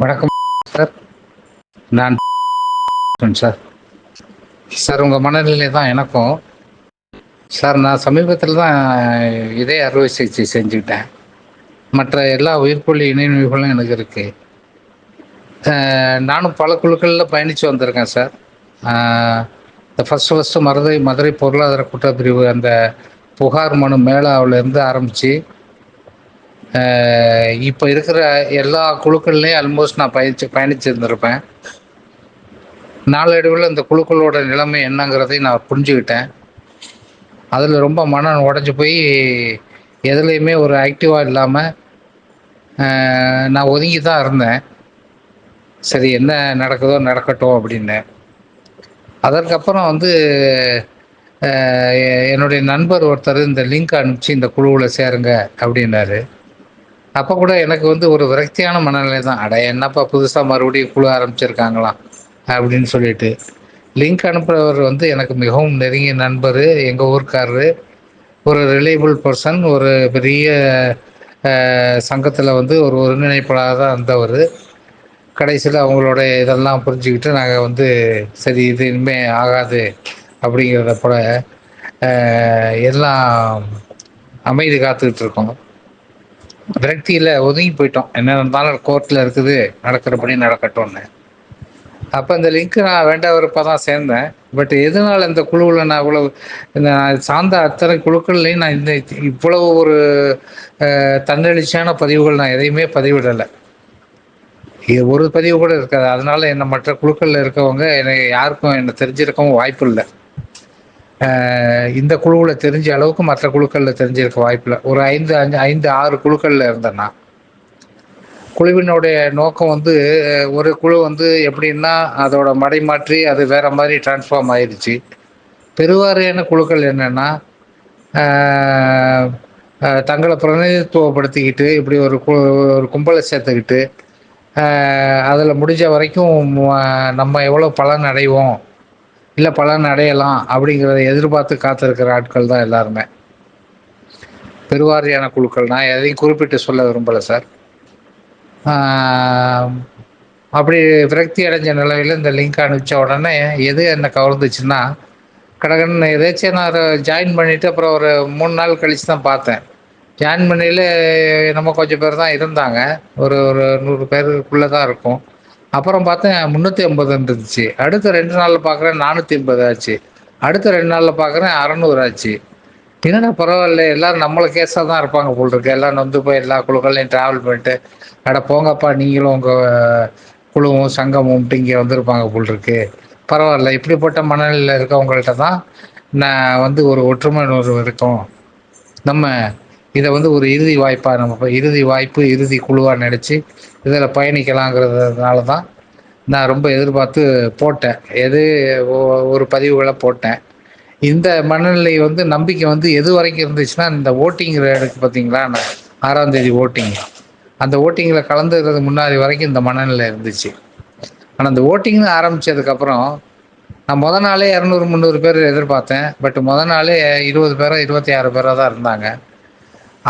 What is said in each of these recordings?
வணக்கம் சார். நான் sir. Sir உங்கள் மனநிலை தான் எனக்கும். சார் நான் சமீபத்தில் தான் இதே அறுவை சிகிச்சை செஞ்சுக்கிட்டேன். மற்ற எல்லா உயிர்கொல்லி இணைநோய்களும் எனக்கு இருக்குது நானும் பல குழுக்களில் பயணித்து வந்திருக்கேன் சார். இந்த ஃபஸ்ட்டு ஃபஸ்ட்டு மதுரை மதுரை பொருளாதார குற்றப்பிரிவு அந்த புகார் மனு மேலாவிலேருந்து ஆரம்பித்து இப்போ இருக்கிற எல்லா குழுக்கள்லேயும் ஆல்மோஸ்ட் நான் பயணிச்சு பயணிச்சிருந்திருப்பேன். நாளடைவில் இந்த குழுக்களோட நிலைமை என்னங்கிறதையும் நான் புரிஞ்சுக்கிட்டேன். அதில் ரொம்ப மனம் உடஞ்சி போய் எதுலேயுமே ஒரு ஆக்டிவாக இல்லாமல் நான் ஒதுங்கி தான் இருந்தேன். சரி என்ன நடக்குதோ நடக்கட்டும் அப்படின்னு. அதற்கப்புறம் வந்து என்னுடைய நண்பர் ஒருத்தர் இந்த லிங்க் அனுப்பிச்சு இந்த குழுவில் சேருங்க அப்படின்னாரு. அப்போ கூட எனக்கு வந்து ஒரு விரக்தியான மனநிலை தான். அட என்னப்பா புதுசாக மறுபடியும் குழு ஆரம்பிச்சிருக்காங்களாம் அப்படின்னு சொல்லிட்டு. லிங்க் அனுப்புகிறவர் வந்து எனக்கு மிகவும் நெருங்கிய நண்பர் எங்கள் ஊர்க்காரரு. ஒரு ரிலேபிள் பர்சன் ஒரு பெரிய சங்கத்தில் வந்து ஒரு ஒருங்கிணைப்பாளராக இருந்தவர். கடைசியில் அவங்களோட இதெல்லாம் புரிஞ்சுக்கிட்டு நாங்கள் வந்து சரி இது இனிமேல் ஆகாது அப்படிங்கிறத போல எல்லாம் அமைதி காத்துக்கிட்டு இருக்கோம். விரக்தியில் ஒதுங்கி போயிட்டோம். என்ன இருந்தாலும் கோர்ட்டில் இருக்குது நடக்கிறபடி நடக்கட்டும்னு. அப்போ இந்த லிங்க் நான் வேண்டாம் தான் சேர்ந்தேன். பட் எதனால் இந்த குழுவில் நான் இவ்வளவு நான் சார்ந்த அத்தனை குழுக்கள்லையும் நான் இந்த இவ்வளவு ஒரு தன்னெழுச்சியான பதிவுகள் நான் எதையுமே பதிவிடலை. இது ஒரு பதிவு கூட இருக்காது. அதனால என்ன மற்ற குழுக்களில் இருக்கவங்க எனக்கு யாருக்கும் என்னை தெரிஞ்சிருக்கவும் வாய்ப்பு இல்லை. இந்த குழுவில் தெரிஞ்ச அளவுக்கு மற்ற குழுக்களில் தெரிஞ்சிருக்க வாய்ப்பில். ஒரு ஐந்து அஞ்சு ஐந்து ஆறு குழுக்களில் இருந்தேன்னா குழுவினுடைய நோக்கம் வந்து ஒரு குழு வந்து எப்படின்னா அதோட மடை மாற்றி அது வேற மாதிரி டிரான்ஸ்ஃபார்ம் ஆயிடுச்சு பெருவாரியான குழுக்கள் என்னென்னா தங்களை பிரதிநிதித்துவப்படுத்திக்கிட்டு இப்படி ஒரு கு ஒரு கும்பலை சேர்த்துக்கிட்டு அதில் முடிஞ்ச வரைக்கும் நம்ம எவ்வளோ பலன் அடைவோம் இல்லை பலன் அடையலாம் அப்படிங்கிறத எதிர்பார்த்து காத்திருக்கிற ஆட்கள் தான் எல்லாருமே. பெருவாரியான குழுக்கள் நான் எதையும் குறிப்பிட்டு சொல்ல விரும்பலை சார். அப்படி விரக்தி அடைஞ்ச நிலையில் இந்த லிங்க் அனுப்பிச்ச உடனே எது என்னை கவர்ந்துச்சுன்னா கடகன் எதாச்சும் நான் ஜாயின் பண்ணிவிட்டு அப்புறம் ஒரு மூணு நாள் கழித்து தான் பார்த்தேன். ஜாயின் பண்ணியில் நம்ம கொஞ்சம் பேர் தான் இருந்தாங்க. ஒரு ஒரு நூறு பேருக்குள்ளே தான் இருக்கும். அப்புறம் பார்த்தேன் முந்நூற்றி ஐம்பது இருந்துச்சு அடுத்த ரெண்டு நாளில் பார்க்குறேன் நானூற்றி ஐம்பது ஆச்சு அடுத்த ரெண்டு நாளில் பார்க்குறேன் அறநூறு ஆச்சு என்னடா பரவாயில்ல எல்லாரும் நம்மளை கேஸாக தான் இருப்பாங்க போல் இருக்கு எல்லாம் நொந்து போய் எல்லா குழுக்கள்லையும் ட்ராவல் பண்ணிட்டு அட போங்கப்பா நீங்களும் உங்கள் குழுவும் சங்கமும் இங்கே வந்திருப்பாங்க போல் இருக்கு பரவாயில்ல இப்படிப்பட்ட மனநிலையில் இருக்கவங்கள்ட்ட தான் நான் வந்து ஒரு ஒற்றுமை உணர்வு இருக்கும். நம்ம இதை வந்து ஒரு இறுதி வாய்ப்பாக நம்ம இறுதி வாய்ப்பு இறுதி குழுவாக நினச்சி இதில் பயணிக்கலாங்கிறதுனால தான் நான் ரொம்ப எதிர்பார்த்து போட்டேன். எது ஒரு பதிவுகளை போட்டேன். இந்த மனநிலை வந்து நம்பிக்கை வந்து எது வரைக்கும் இருந்துச்சுன்னா இந்த ஓட்டிங் எடுக்கு பார்த்தீங்களா ஆறாம் தேதி ஓட்டிங் அந்த ஓட்டிங்கில் கலந்துக்கிறது முன்னாடி வரைக்கும் இந்த மனநிலை இருந்துச்சு. ஆனால் அந்த ஓட்டிங்னு ஆரம்பித்ததுக்கப்புறம் நான் முத நாளே இரநூறு முந்நூறு பேர் எதிர்பார்த்தேன். பட் முத நாளே இருபது பேரோ இருபத்தி ஆறு பேரோ தான் இருந்தாங்க.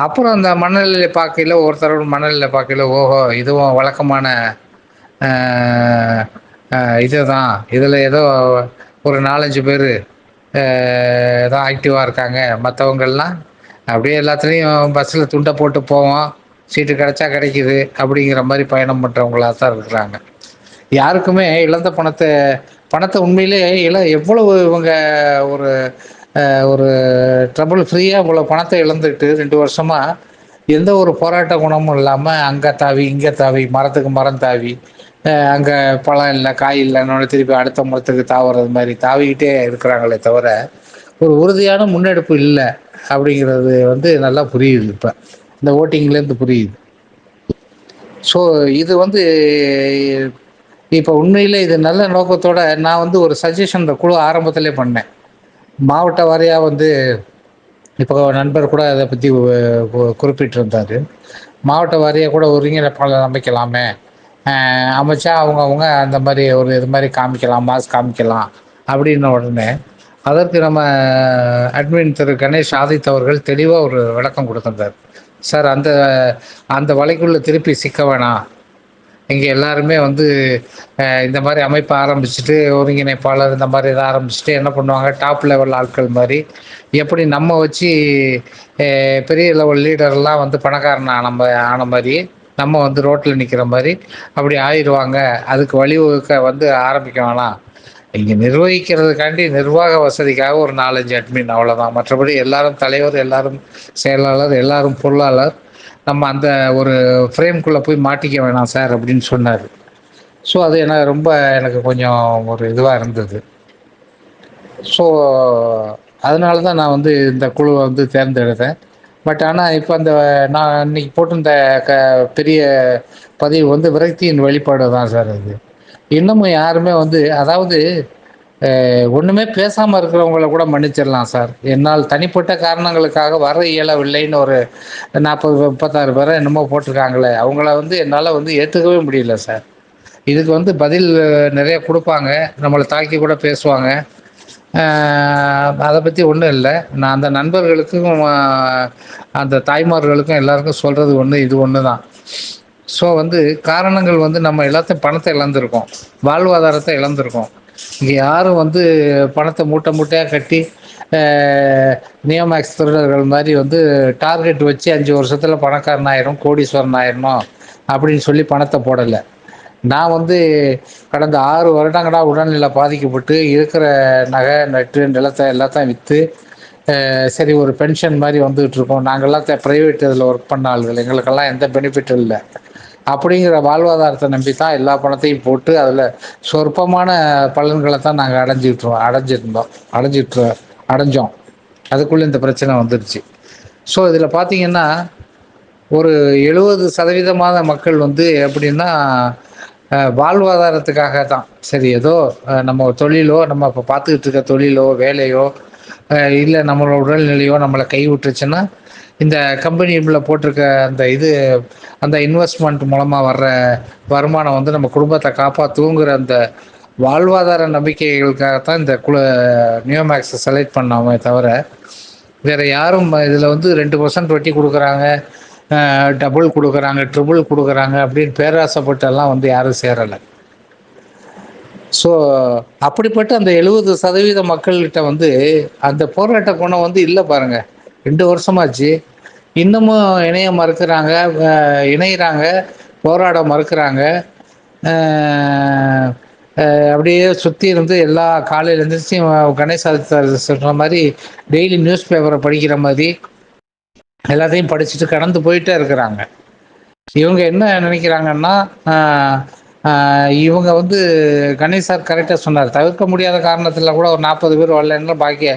அப்புறம் அந்த மணலில் பார்க்கையில் ஒருத்தரோட மணலில் பார்க்கையில் ஓஹோ இதுவும் வழக்கமான இது தான் இதில் ஏதோ ஒரு நாலஞ்சு பேர் தான் ஆக்டிவாக இருக்காங்க. மற்றவங்கள்லாம் அப்படியே எல்லாத்துலேயும் பஸ்ஸில் துண்டை போட்டு போவோம். சீட்டு கிடைச்சா கிடைக்கிது அப்படிங்கிற மாதிரி பயணம் பண்ணுறவங்களாக தான் இருக்கிறாங்க. யாருக்குமே இழந்த பணத்தை பணத்தை உண்மையிலே இழ எவ்வளவு இவங்க ஒரு ஒரு ட்ரபுள் ஃப்ரீயாக இவ்வளோ பணத்தை இழந்துட்டு ரெண்டு வருஷமாக எந்த ஒரு போராட்ட குணமும் இல்லாமல் அங்கே தாவி இங்கே தாவி மரத்துக்கு மரம் தாவி அங்கே பழம் இல்லை காய் இல்லைன்னு திருப்பி அடுத்த மரத்துக்கு தாவுறது மாதிரி தாவிக்கிட்டே இருக்கிறாங்களே தவிர ஒரு உறுதியான முன்னெடுப்பு இல்லை அப்படிங்கிறது வந்து நல்லா புரியுது இப்போ. இந்த ஓட்டிங்லேருந்து புரியுது. ஸோ இது வந்து இப்போ உண்மையில் இது நல்ல நோக்கத்தோட நான் வந்து ஒரு சஜஷன் இந்த குழு ஆரம்பத்திலே பண்ணேன். மாவட்ட வாரியாக வந்து இப்போ நண்பர் கூட அதை பற்றி குறிப்பிட்டிருந்தார். மாவட்ட வாரியாக கூட ஒருங்கிணைப்பாளர் அமைக்கலாமே. அமைச்சா அவங்க அவங்க அந்த மாதிரி ஒரு இது மாதிரி காமிக்கலாம் மாஸ் காமிக்கலாம் அப்படின்ன உடனே அதற்கு நம்ம அட்மின் திரு கணேஷ் ஆதித் அவர்கள் தெளிவாக ஒரு விளக்கம் கொடுத்துருந்தார். சார் அந்த அந்த வலைக்குள்ளே திருப்பி சிக்க வேணாம். இங்கே எல்லாருமே வந்து இந்த மாதிரி அமைப்பு ஆரம்பிச்சுட்டு ஒருங்கிணைப்பாளர் இந்த மாதிரி இதை ஆரம்பிச்சுட்டு என்ன பண்ணுவாங்க? டாப் லெவல் ஆட்கள் மாதிரி. எப்படி நம்ம வச்சு பெரிய லெவல் லீடர்லாம் வந்து பணக்காரன் ஆன ஆன மாதிரி நம்ம வந்து ரோட்டில் நிற்கிற மாதிரி அப்படி ஆயிடுவாங்க. அதுக்கு வழிவகுக்க வந்து ஆரம்பிக்க வேணாம் இங்கே நிர்வகிக்கிறதுக்காண்டி நிர்வாக வசதிக்காக ஒரு நாலஞ்சு அட்மின் அவ்வளோதான் மற்றபடி எல்லாரும் தலைவர் எல்லாரும் செயலாளர் எல்லாரும் பொருளாளர் நம்ம அந்த ஒரு ஃப்ரேம்குள்ளே போய் மாட்டிக்க வேணாம் சார் அப்படின்னு சொன்னார். ஸோ அது என்ன ரொம்ப எனக்கு கொஞ்சம் ஒரு இதுவாக இருந்தது. ஸோ அதனால தான் நான் வந்து இந்த குழுவை வந்து தேர்ந்தெடுத்தேன். பட் ஆனால் இப்போ அந்த நான் இன்னைக்கு போட்டிருந்த க பெரிய பதிவு வந்து விரக்தியின் வெளிப்பாடு தான் சார் அது. இன்னமும் யாருமே வந்து அதாவது ஒன்றுமே பேசாமல் இருக்கிறவங்கள கூட மன்னிச்சிடலாம் சார். என்னால் தனிப்பட்ட காரணங்களுக்காக வர இயலவில்லைன்னு ஒரு நாற்பது முப்பத்தாறு பேரை என்னமோ போட்டிருக்காங்களே அவங்கள வந்து என்னால் வந்து ஏற்றுக்கவே முடியல சார். இதுக்கு வந்து பதில் நிறைய கொடுப்பாங்க நம்மளை தாக்கி கூட பேசுவாங்க. அதை பற்றி ஒன்றும் இல்லை. நான் அந்த நண்பர்களுக்கும் அந்த தாய்மார்களுக்கும் எல்லாருக்கும் சொல்கிறது ஒன்று இது ஒன்று தான் ஸோ வந்து காரணங்கள் வந்து நம்ம எல்லாத்தையும் பணத்தை இழந்திருக்கோம் வாழ்வாதாரத்தை இழந்திருக்கோம். இங்கே யாரும் வந்து பணத்தை மூட்டை மூட்டையாக கட்டி ஆ நியோமேக்ஸ் திருடர்கள் வந்து டார்கெட் வச்சு அஞ்சு வருஷத்தில் பணக்காரன் ஆயிரும் கோடீஸ்வரன் ஆயிரணும் அப்படின்னு சொல்லி பணத்தை போடலை. நான் வந்து கடந்த ஆறு வருடங்களா உடல்நிலை பாதிக்கப்பட்டு இருக்கிற நகை நட்டு நிலத்தை எல்லாத்தையும் விற்று சரி ஒரு பென்ஷன் மாதிரி வந்துகிட்ருக்கோம் இருக்கோ நாங்கல்லா ப்ரைவேட் இதில் ஒர்க் பண்ண ஆளுகள். எங்களுக்கெல்லாம் எந்த பெனிஃபிட்டும் இல்லை. அப்படிங்கிற வாழ்வாதாரத்தை நம்பி தான் எல்லா பணத்தையும் போட்டு அதில் சொற்பமான பலன்களை தான் நாங்கள் அடைஞ்சுட்டு அடைஞ்சிருந்தோம். அடைஞ்சிட்டு அடைஞ்சோம். அதுக்குள்ளே இந்த பிரச்சனை வந்துருச்சு. ஸோ இதில் பார்த்தீங்கன்னா ஒரு எழுபது சதவீதமான மக்கள் வந்து எப்படின்னா வாழ்வாதாரத்துக்காக தான். சரி ஏதோ நம்ம தொழிலோ நம்ம இப்போ பார்த்துக்கிட்டு இருக்க தொழிலோ வேலையோ இல்லை நம்மளோட உடல்நிலையோ நம்மளை கை விட்டுருச்சுன்னா இந்த கம்பெனியில் போட்டிருக்க அந்த இது அந்த இன்வெஸ்ட்மெண்ட் மூலமாக வர்ற வருமானம் வந்து நம்ம குடும்பத்தை காப்பாற்றுங்கிற அந்த வாழ்வாதார நம்பிக்கைகளுக்காகத்தா இந்த குழு நியோமேக்ஸை செலக்ட் பண்ணாமே தவிர வேறு யாரும் இதில் வந்து ரெண்டு பர்சன்ட் வட்டி கொடுக்குறாங்க டபுள் கொடுக்குறாங்க ட்ரிபிள் கொடுக்குறாங்க அப்படின்னு பேராசைப்பட்டெல்லாம் வந்து யாரும் சேரலை. ஸோ அப்படிப்பட்ட அந்த எழுபது சதவீத மக்கள்கிட்ட வந்து அந்த போராட்ட குணம் வந்து இல்லை பாருங்கள் ரெண்டு வருஷமாச்சு. இன்னமும் இணைய மறுக்கிறாங்க இணையிறாங்க இணையறாங்க போராட மறுக்கிறாங்க. அப்படியே சுற்றி இருந்து எல்லா காலையில எந்திரிச்சு கணேச சொல்கிற மாதிரி டெய்லி நியூஸ் பேப்பரை படிக்கிற மாதிரி எல்லாத்தையும் படிச்சுட்டு கடந்து போயிட்டே இருக்கிறாங்க. இவங்க என்ன நினைக்கிறாங்கன்னா இவங்க வந்து கணேஷ் சார் கரெக்டாக சொன்னார். தவிர்க்க முடியாத காரணத்தில் கூட ஒரு நாற்பது பேர் வரலன்னா பாக்கி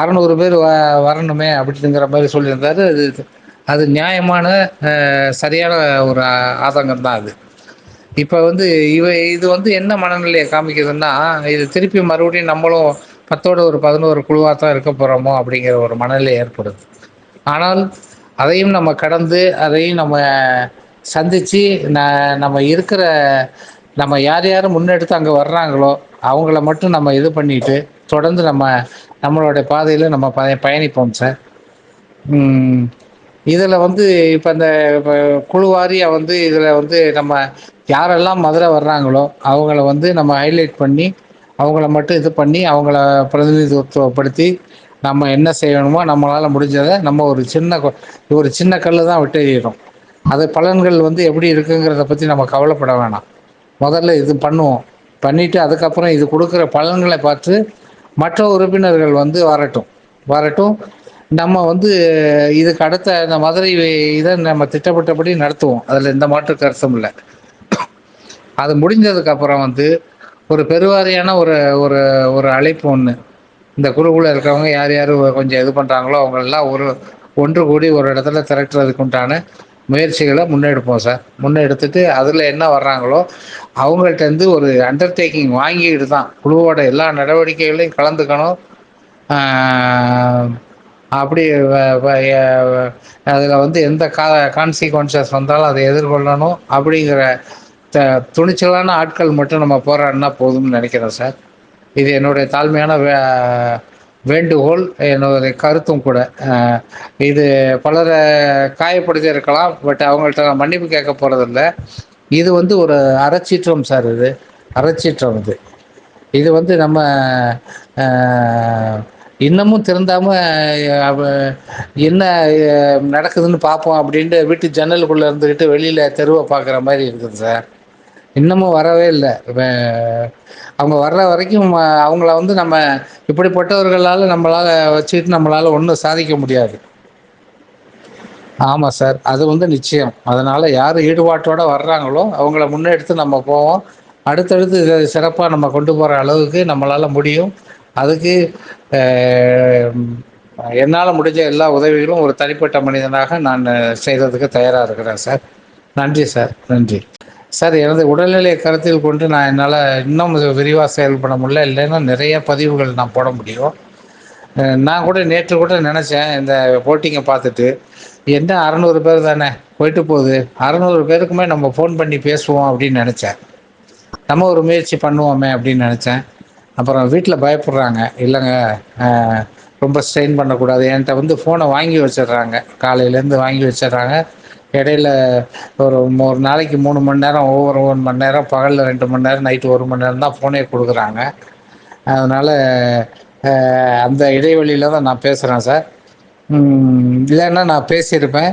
அறநூறு பேர் வ வரணுமே அப்படிங்கிற மாதிரி சொல்லியிருந்தாரு. அது அது நியாயமான சரியான ஒரு ஆதங்கம் தான் அது. இப்போ வந்து இவ இது வந்து என்ன மனநிலையை காமிக்குதுன்னா இது திருப்பி மறுபடியும் நம்மளும் பத்தோட ஒரு பதினோரு குழுவாக தான் இருக்க போகிறோமோ அப்படிங்கிற ஒரு மனநிலை ஏற்படுது. ஆனால் அதையும் நம்ம கடந்து அதையும் நம்ம சந்தித்து ந நம்ம இருக்கிற நம்ம யார் யார் முன்னெடுத்து அங்கே வர்றாங்களோ அவங்கள மட்டும் நம்ம இது பண்ணிட்டு தொடர்ந்து நம்ம நம்மளுடைய பாதையில் நம்ம பயணிப்போம் சார் இதில் வந்து இப்போ இந்த குழுவாரியாக வந்து இதில் வந்து நம்ம யாரெல்லாம் மதுரை வர்றாங்களோ அவங்கள வந்து நம்ம ஹைலைட் பண்ணி அவங்கள மட்டும் இது பண்ணி அவங்கள பிரதிநிதித்துவப்படுத்தி நம்ம என்ன செய்யணுமோ நம்மளால் முடிஞ்சதை நம்ம ஒரு சின்ன ஒரு சின்ன கல் தான் விட்டு அது பலன்கள் வந்து எப்படி இருக்குங்கிறத பற்றி நம்ம கவலைப்பட வேணாம். முதல்ல இது பண்ணுவோம். பண்ணிவிட்டு அதுக்கப்புறம் இது கொடுக்குற பலன்களை பார்த்து மற்ற உறுப்பினர்கள் வந்து வரட்டும். வரட்டும். நம்ம வந்து இதுக்கு அடுத்த இந்த மதுரை இதை நம்ம திட்டமிட்டபடி நடத்துவோம். அதில் எந்த மாற்று கருத்தும் இல்லை. அது முடிஞ்சதுக்கப்புறம் வந்து ஒரு பெருவாரியான ஒரு ஒரு ஒரு அழைப்பு ஒன்று இந்த குழுக்குள்ள இருக்கிறவங்க யார் யார் கொஞ்சம் இது பண்ணுறாங்களோ அவங்களெல்லாம் ஒரு ஒன்று கூடி ஒரு இடத்துல திரட்டுறதுக்கு உண்டான முயற்சிகளை முன்னெடுப்போம் சார். முன்னெடுத்துட்டு அதில் என்ன வர்றாங்களோ அவங்கள்ட்டேருந்து ஒரு அண்டர்டேக்கிங் வாங்கிட்டு தான். குழுவோட எல்லா நடவடிக்கைகளையும் கலந்துக்கணும். அப்படி அதில் வந்து எந்த கா கான்சிக்வன்சஸ் வந்தாலும் அதை எதிர்கொள்ளணும். அப்படிங்கிற த துணிச்சலான ஆட்கள் மட்டும் நம்ம போராடினா போதும்னு நினைக்கிறேன் சார். இது என்னுடைய தாழ்மையான வே வேண்டுகோள் என்னுடைய கருத்தும் கூட. இது பலரை காயப்படுத்தியிருக்கலாம் பட் அவங்கள்ட்ட நான் மன்னிப்பு கேட்க போகிறதில்ல இது வந்து ஒரு அறச்சீற்றம் சார் இது. அறச்சீற்றம் இது. இது வந்து நம்ம இன்னமும் திருந்தாமல் என்ன நடக்குதுன்னு பார்ப்போம் அப்படின்ட்டு வீட்டு ஜன்னலுக்குள்ளே இருந்துக்கிட்டு வெளியில் தெருவை பார்க்குற மாதிரி இருக்குது சார். இன்னமும் வரவே இல்லை. அவங்க வர்ற வரைக்கும் அவங்கள வந்து நம்ம இப்படிப்பட்டவர்களால் நம்மளால் வச்சுட்டு நம்மளால் ஒன்றும் சாதிக்க முடியாது. ஆமாம் சார் அது வந்து நிச்சயம். அதனால் யார் ஈடுபாட்டோடு வர்றாங்களோ அவங்கள முன்னெடுத்து நம்ம போவோம். அடுத்தடுத்து இதை சிறப்பாக நம்ம கொண்டு போகிற அளவுக்கு நம்மளால் முடியும். அதுக்கு என்னால் முடிஞ்ச எல்லா உதவிகளும் ஒரு தனிப்பட்ட மனிதனாக நான் செய்கிறதுக்கு தயாராக இருக்கிறேன் சார். நன்றி சார் நன்றி. சார் எனது உடல்நிலையை கருத்தில் கொண்டு நான் என்னால் இன்னும் விரிவாக செயல்பட முடியல. இல்லைன்னா நிறைய பதிவுகள் நான் போட முடியும். நான் கூட நேற்று கூட நினச்சேன் இந்த போட்டிங்கை பார்த்துட்டு. என்ன அறநூறு பேர் தானே? போயிட்டு போகுது. அறநூறு பேருக்குமே நம்ம ஃபோன் பண்ணி பேசுவோம் அப்படின்னு நினச்சேன். நம்ம ஒரு முயற்சி பண்ணுவோமே அப்படின்னு நினச்சேன். அப்புறம் வீட்டில் பயப்படுறாங்க. இல்லைங்க ரொம்ப ஸ்ட்ரெயின் பண்ணக்கூடாது. என்கிட்ட வந்து ஃபோனை வாங்கி வச்சிடுறாங்க. காலையிலேருந்து வாங்கி வச்சிடுறாங்க. இடையில ஒரு ஒரு நாளைக்கு மூணு மணி நேரம் ஒவ்வொரு ஒரு மணி நேரம் பகலில் ரெண்டு மணி நேரம் நைட்டு ஒரு மணி நேரம் தான் ஃபோனே கொடுக்குறாங்க. அதனால் அந்த இடைவெளியில் தான் நான் பேசுகிறேன் சார் இல்லைன்னா நான் பேசியிருப்பேன்.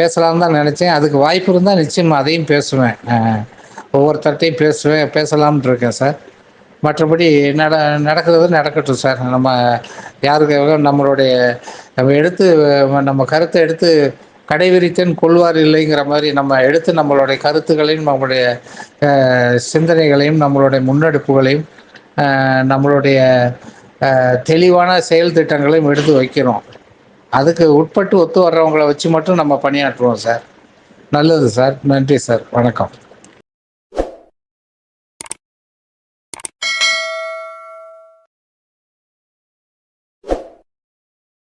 பேசலாம்னு தான் நினச்சேன். அதுக்கு வாய்ப்பு இருந்தால் நிச்சயமாக அதையும் பேசுவேன். ஒவ்வொருத்தர்கிட்டையும் பேசுவேன் பேசலாம்னு இருக்கேன் சார் மற்றபடி நட நடக்கிறது நடக்கட்டும் சார். நம்ம யாருக்கு நம்மளுடைய நம்ம எடுத்து நம்ம கருத்தை எடுத்து கடைவிரித்தேன் கொள்வார் இல்லைங்கிற மாதிரி நம்ம எடுத்து நம்மளுடைய கருத்துக்களையும் நம்மளுடைய சிந்தனைகளையும் நம்மளுடைய முன்னெடுப்புகளையும் நம்மளுடைய தெளிவான செயல் திட்டங்களையும் எடுத்து வைக்கிறோம். அதுக்கு உட்பட்டு ஒத்து வர்றவங்கள வச்சு மட்டும் நம்ம பணியாற்றுவோம் சார். நல்லது சார். நன்றி சார். வணக்கம்.